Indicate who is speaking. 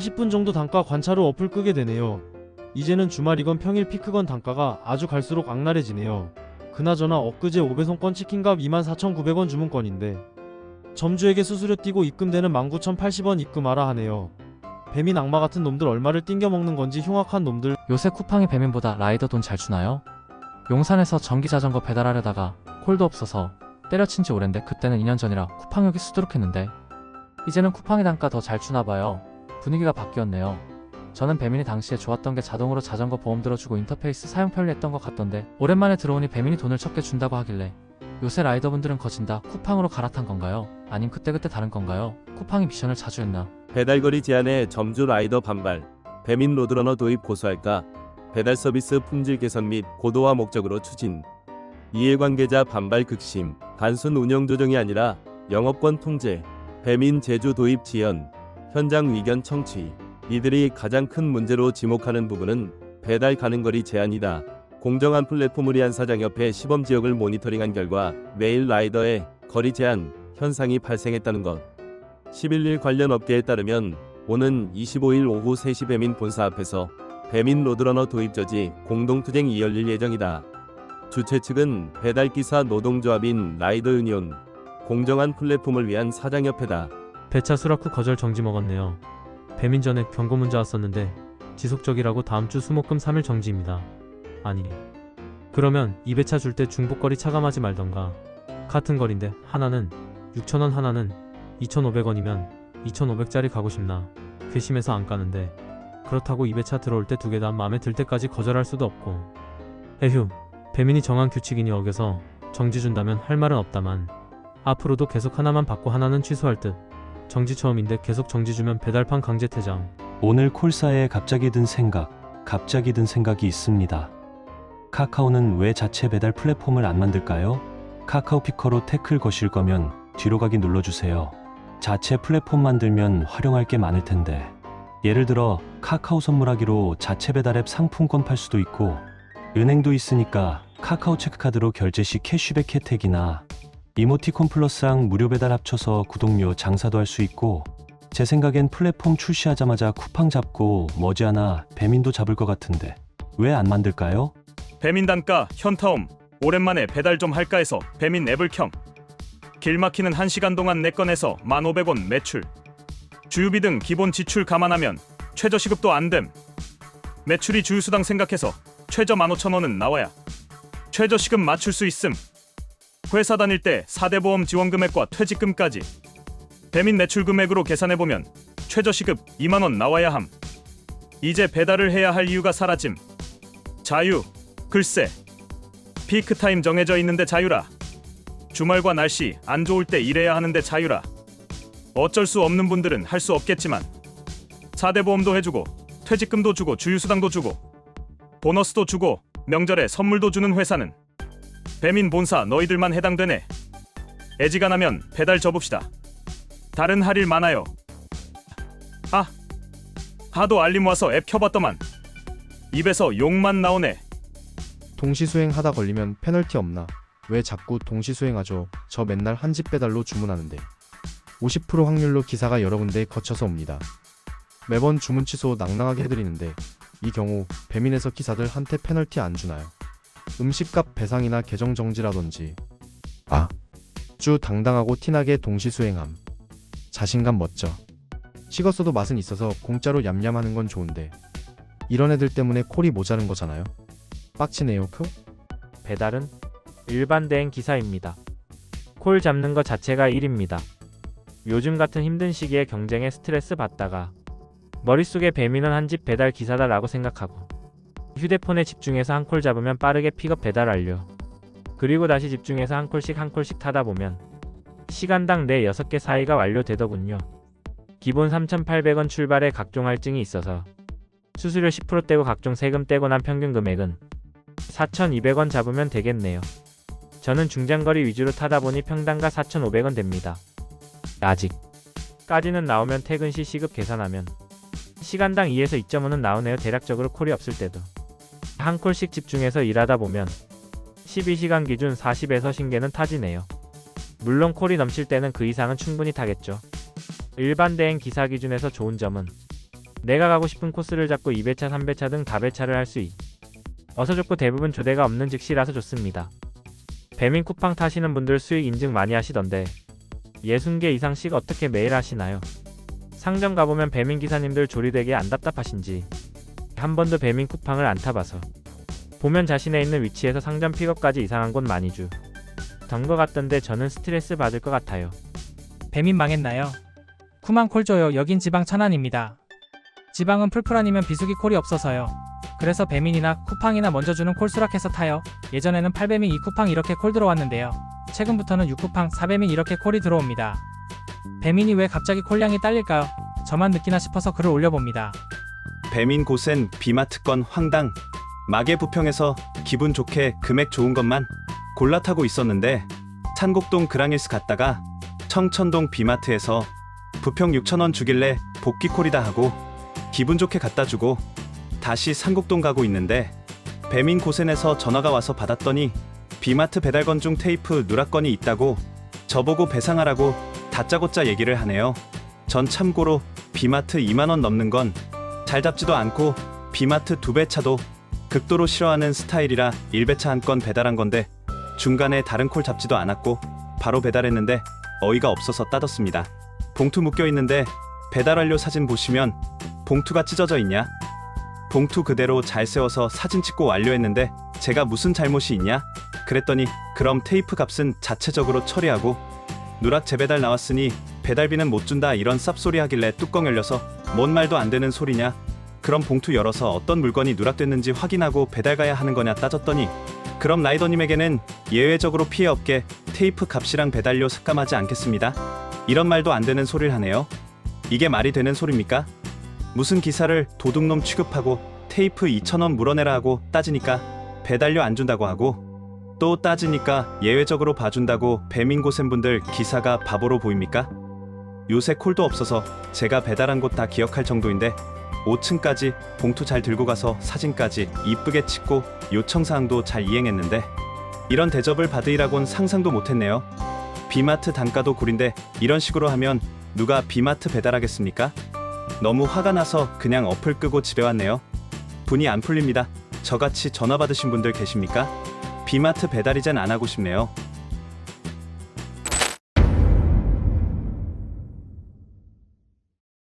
Speaker 1: 10분 정도 단가 관찰 후 어플 끄게 되네요. 이제는 주말이건 평일 피크건 단가가 아주 갈수록 악랄해지네요. 그나저나 엊그제 5배송권 치킨값 24,900원 주문권인데 점주에게 수수료 띄고 입금되는 19,080원 입금하라 하네요. 뱀인 악마 같은 놈들 얼마를 띵겨 먹는 건지 흉악한 놈들
Speaker 2: 요새 쿠팡이 배민보다 라이더 돈 잘 주나요? 용산에서 전기 자전거 배달하려다가 콜도 없어서 때려친 지 오랜데 그때는 2년 전이라 쿠팡역이 수두룩했는데 이제는 쿠팡이 단가 더 잘 주나 봐요. 분위기가 바뀌었네요. 저는 배민이 당시에 좋았던 게 자동으로 자전거 보험 들어주고 인터페이스 사용 편리했던 것 같던데 오랜만에 들어오니 배민이 돈을 적게 준다고 하길래 요새 라이더분들은 거진다 쿠팡으로 갈아탄 건가요? 아님 그때그때 다른 건가요? 쿠팡이 미션을 자주 했나?
Speaker 3: 배달거리 제한에 점주 라이더 반발, 배민 로드러너 도입 고수할까, 배달 서비스 품질 개선 및 고도화 목적으로 추진. 이해관계자 반발 극심, 단순 운영 조정이 아니라 영업권 통제, 배민 제주 도입 지연, 현장 의견 청취. 이들이 가장 큰 문제로 지목하는 부분은 배달 가는 거리 제한이다. 공정한 플랫폼을 위한 사장협회 시범 지역을 모니터링한 결과 매일 라이더의 거리 제한 현상이 발생했다는 것. 11일 관련 업계에 따르면 오는 25일 오후 3시 배민 본사 앞에서 배민 로드러너 도입 저지 공동투쟁이 열릴 예정이다. 주최 측은 배달기사 노동조합인 라이더 유니온 공정한 플랫폼을 위한 사장협회다.
Speaker 1: 배차 수락 후 거절 정지 먹었네요. 배민 전에 경고 문자 왔었는데 지속적이라고 다음 주 수목금 3일 정지입니다. 아니 그러면 2배차 줄 때 중복거리 차감하지 말던가 같은 거리인데 하나는 6,000원 하나는 2,500원이면 2,500짜리 가고 싶나 괘씸해서 안 까는데 그렇다고 2배차 들어올 때 두 개 다 마음에 들 때까지 거절할 수도 없고 에휴 배민이 정한 규칙이니 어겨서 정지 준다면 할 말은 없다만 앞으로도 계속 하나만 받고 하나는 취소할 듯 정지 처음인데 계속 정지 주면 배달판 강제 퇴장
Speaker 4: 오늘 콜사에 갑자기 든 생각, 갑자기 든 생각이 있습니다. 카카오는 왜 자체 배달 플랫폼을 안 만들까요? 카카오 피커로 태클 거실 거면 뒤로 가기 눌러주세요. 자체 플랫폼 만들면 활용할 게 많을 텐데. 예를 들어 카카오 선물하기로 자체 배달 앱 상품권 팔 수도 있고 은행도 있으니까 카카오 체크카드로 결제 시 캐시백 혜택이나 이모티콘 플러스랑 무료 배달 합쳐서 구독료 장사도 할 수 있고 제 생각엔 플랫폼 출시하자마자 쿠팡 잡고 머지않아 배민도 잡을 것 같은데 왜 안 만들까요?
Speaker 5: 배민 단가 현타움. 오랜만에 배달 좀 할까 해서 배민 앱을 켬길 막히는 1시간 동안 내 건에서 1,500원 매출. 주유비 등 기본 지출 감안하면 최저 시급도 안됨. 매출이 주유수당 생각해서 최저 15,000원은 나와야 최저 시급 맞출 수 있음 회사 다닐 때 4대 보험 지원 금액과 퇴직금까지. 배민 매출 금액으로 계산해보면 최저 시급 2만 원 나와야 함. 이제 배달을 해야 할 이유가 사라짐. 자유 글쎄. 피크 타임 정해져 있는데 자유라. 주말과 날씨 안 좋을 때 일해야 하는데 자유라. 어쩔 수 없는 분들은 할 수 없겠지만 4대 보험도 해주고 퇴직금도 주고 주유수당도 주고 보너스도 주고 명절에 선물도 주는 회사는 배민 본사 너희들만 해당되네 애지간하면 배달 접읍시다 다른 할 일 많아요 아 하도 알림 와서 앱 켜봤더만 입에서 욕만 나오네
Speaker 6: 동시수행하다 걸리면 페널티 없나? 왜 자꾸 동시수행하죠? 저 맨날 한 집 배달로 주문하는데 50% 확률로 기사가 여러 군데 거쳐서 옵니다. 매번 주문 취소 낭낭하게 해드리는데 이 경우 배민에서 기사들 한테 페널티 안 주나요? 음식값 배상이나 계정 정지라든지 아, 주 당당하고 티나게 동시 수행함 자신감 멋져 식었어도 맛은 있어서 공짜로 얌얌하는 건 좋은데 이런 애들 때문에 콜이 모자른 거잖아요. 빡치네요, 크?
Speaker 7: 배달은 일반 대행 기사입니다. 콜 잡는 것 자체가 일입니다. 요즘 같은 힘든 시기에 경쟁에 스트레스 받다가 머릿속에 배민은 한 집 배달 기사다라고 생각하고 휴대폰에 집중해서 한 콜 잡으면 빠르게 픽업 배달 완료. 그리고 다시 집중해서 한 콜씩 한 콜씩 타다 보면 시간당 4, 6개 사이가 완료되더군요. 기본 3,800원 출발에 각종 할증이 있어서 수수료 10% 떼고 각종 세금 떼고 난 평균 금액은 4,200원 잡으면 되겠네요. 저는 중장거리 위주로 타다 보니 평당가 4,500원 됩니다. 아직까지는 나오면 퇴근 시 시급 계산하면 시간당 2에서 2.5는 나오네요. 대략적으로 콜이 없을 때도. 한 콜씩 집중해서 일하다 보면 12시간 기준 40에서 신개는 타지네요. 물론 콜이 넘칠 때는 그 이상은 충분히 타겠죠. 일반 대행 기사 기준에서 좋은 점은 내가 가고 싶은 코스를 잡고 2배차, 3배차 등 다배차를 할 수 있. 어서 좋고 대부분 조대가 없는 즉시라서 좋습니다. 배민 쿠팡 타시는 분들 수익 인증 많이 하시던데 60개 이상씩 어떻게 매일 하시나요? 상점 가보면 배민 기사님들 조리되게 안 답답하신지 한 번도 배민 쿠팡을 안 타봐서 보면 자신의 있는 위치에서 상점 픽업까지 이상한 곳 많이 주. 던거 같던데 저는 스트레스 받을 것 같아요.
Speaker 8: 배민 망했나요? 쿠만 콜 줘요. 여긴 지방 천안입니다. 지방은 풀풀 아니면 비수기 콜이 없어서요. 그래서 배민이나 쿠팡이나 먼저 주는 콜 수락해서 타요. 예전에는 8배민 2쿠팡 이렇게 콜 들어왔는데요. 최근부터는 6쿠팡, 4배민 이렇게 콜이 들어옵니다. 배민이 왜 갑자기 콜량이 딸릴까요? 저만 느끼나 싶어서 글을 올려봅니다.
Speaker 9: 배민 고센 비마트건 황당 마계 부평에서 기분 좋게 금액 좋은 것만 골라 타고 있었는데 산곡동 그랑일스 갔다가 청천동 비마트에서 부평 6천원 주길래 복귀콜이다 하고 기분 좋게 갖다 주고 다시 산곡동 가고 있는데 배민 고센에서 전화가 와서 받았더니 비마트 배달건 중 테이프 누락건이 있다고 저보고 배상하라고 다짜고짜 얘기를 하네요. 전 참고로 비마트 2만원 넘는 건 잘 잡지도 않고 비마트 두 배 차도 극도로 싫어하는 스타일이라 1배차 한 건 배달한 건데 중간에 다른 콜 잡지도 않았고 바로 배달했는데 어이가 없어서 따졌습니다. 봉투 묶여 있는데 배달 완료 사진 보시면 봉투가 찢어져 있냐? 봉투 그대로 잘 세워서 사진 찍고 완료했는데 제가 무슨 잘못이 있냐? 그랬더니 그럼 테이프 값은 자체적으로 처리하고 누락 재배달 나왔으니 배달비는 못 준다 이런 쌉소리 하길래 뚜껑 열려서 뭔 말도 안 되는 소리냐? 그럼 봉투 열어서 어떤 물건이 누락됐는지 확인하고 배달 가야 하는 거냐 따졌더니 그럼 라이더님에게는 예외적으로 피해 없게 테이프 값이랑 배달료 삭감하지 않겠습니다. 이런 말도 안 되는 소리를 하네요. 이게 말이 되는 소리입니까? 무슨 기사를 도둑놈 취급하고 테이프 2,000원 물어내라 하고 따지니까 배달료 안 준다고 하고 또 따지니까 예외적으로 봐준다고 배민고센 분들 기사가 바보로 보입니까? 요새 콜도 없어서 제가 배달한 곳 다 기억할 정도인데 5층까지 봉투 잘 들고 가서 사진까지 이쁘게 찍고 요청사항도 잘 이행했는데 이런 대접을 받으리라곤 상상도 못했네요. 비마트 단가도 구린데 이런 식으로 하면 누가 비마트 배달하겠습니까? 너무 화가 나서 그냥 어플 끄고 집에 왔네요. 분이 안 풀립니다. 저같이 전화 받으신 분들 계십니까? 비마트 배달 이젠 안 하고 싶네요.